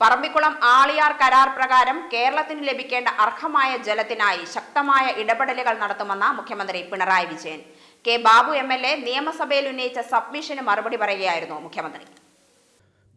പറമ്പിക്കുളം ആളിയാർ കരാർ പ്രകാരം കേരളത്തിന് ലഭിക്കേണ്ട അർഹമായ ജലത്തിനായി ശക്തമായ ഇടപെടലുകൾ നടത്തുമെന്ന മുഖ്യമന്ത്രി Pinarayi Vijayan. K Babu M L A നിയമസഭയിൽ ഉന്നയിച്ച സബ്മിഷന് മറുപടി പറയുകയായിരുന്നു മുഖ്യമന്ത്രി.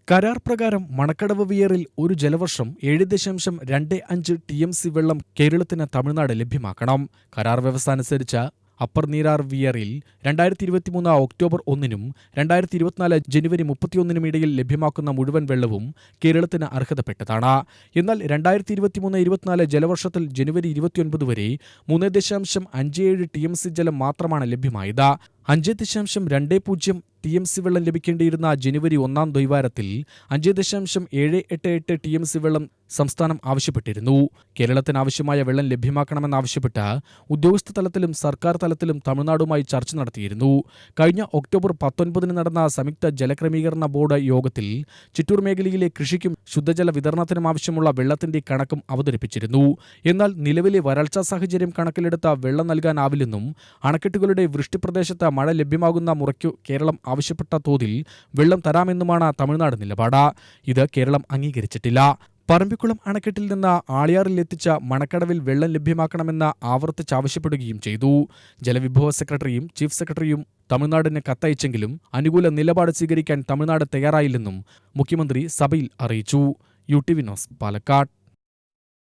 കരാർ പ്രകാരം മണക്കടവ് വിയറിൽ ഒരു ജലവർഷം ഏഴ് ദശാംശം രണ്ട് അഞ്ച് ടി എം സി വെള്ളം കേരളത്തിന് തമിഴ്നാട് ലഭ്യമാക്കണം. കരാർ വ്യവസ്ഥ അനുസരിച്ച് അപ്പർ നീരാർ വിയറിൽ രണ്ടായിരത്തി ഇരുപത്തിമൂന്ന് ഒക്ടോബർ ഒന്നിനും രണ്ടായിരത്തി ഇരുപത്തിനാല് ജനുവരി മുപ്പത്തിയൊന്നിനും ഇടയിൽ ലഭ്യമാക്കുന്ന മുഴുവൻ വെള്ളവും കേരളത്തിന് അർഹതപ്പെട്ടതാണ്. എന്നാൽ രണ്ടായിരത്തി ഇരുപത്തിമൂന്ന് ഇരുപത്തിനാല് ജലവർഷത്തിൽ ജനുവരി ഇരുപത്തിയൊൻപത് വരെ മൂന്ന് ദശാംശം അഞ്ച് ഏഴ് ടി എം സി ജലം മാത്രമാണ് ലഭ്യമായത്. അഞ്ച് ദശാംശം രണ്ട് പൂജ്യം ടി എം സി വെള്ളം ലഭിക്കേണ്ടിയിരുന്ന ജനുവരി ഒന്നാം ദ്വൈവാരത്തിൽ അഞ്ച് ദശാംശം ഏഴ് എട്ട് എട്ട് ടി എം സി വെള്ളം സംസ്ഥാനം ആവശ്യപ്പെട്ടിരുന്നു. കേരളത്തിന് ആവശ്യമായ വെള്ളം ലഭ്യമാക്കണമെന്നാവശ്യപ്പെട്ട് ഉദ്യോഗസ്ഥ തലത്തിലും സർക്കാർ തലത്തിലും തമിഴ്നാടുമായി ചർച്ച നടത്തിയിരുന്നു. കഴിഞ്ഞ ഒക്ടോബർ പത്തൊൻപതിന് നടന്ന സംയുക്ത ജലക്രമീകരണ ബോർഡ് യോഗത്തിൽ ചിറ്റൂർ മേഖലയിലെ കൃഷിക്കും ശുദ്ധജല വിതരണത്തിനും ആവശ്യമുള്ള വെള്ളത്തിന്റെ കണക്കും അവതരിപ്പിച്ചിരുന്നു. എന്നാൽ നിലവിലെ വരൾച്ചാ സാഹചര്യം കണക്കിലെടുത്ത വെള്ളം നൽകാനാവില്ലെന്നും അണക്കെട്ടുകളുടെ വൃഷ്ടിപ്രദേശത്ത് മഴ ലഭ്യമാകുന്ന മുറയ്ക്കു കേരളം ആവശ്യപ്പെട്ട തോതിൽ വെള്ളം തരാമെന്നുമാണ് തമിഴ്നാട് നിലപാട്. ഇത് കേരളം അംഗീകരിച്ചിട്ടില്ല. പറമ്പിക്കുളം അണക്കെട്ടിൽ നിന്ന് ആളിയാറിൽ എത്തിച്ച മണക്കടവിൽ വെള്ളം ലഭ്യമാക്കണമെന്ന് ആവർത്തിച്ചാവശ്യപ്പെടുകയും ചെയ്തു. ജലവിഭവ സെക്രട്ടറിയും ചീഫ് സെക്രട്ടറിയും തമിഴ്നാടിന് കത്തയച്ചെങ്കിലും അനുകൂല നിലപാട് സ്വീകരിക്കാൻ തമിഴ്നാട് തയ്യാറായില്ലെന്നും മുഖ്യമന്ത്രി സഭയിൽ അറിയിച്ചു. യു ടി വിനോസ് പാലക്കാട്.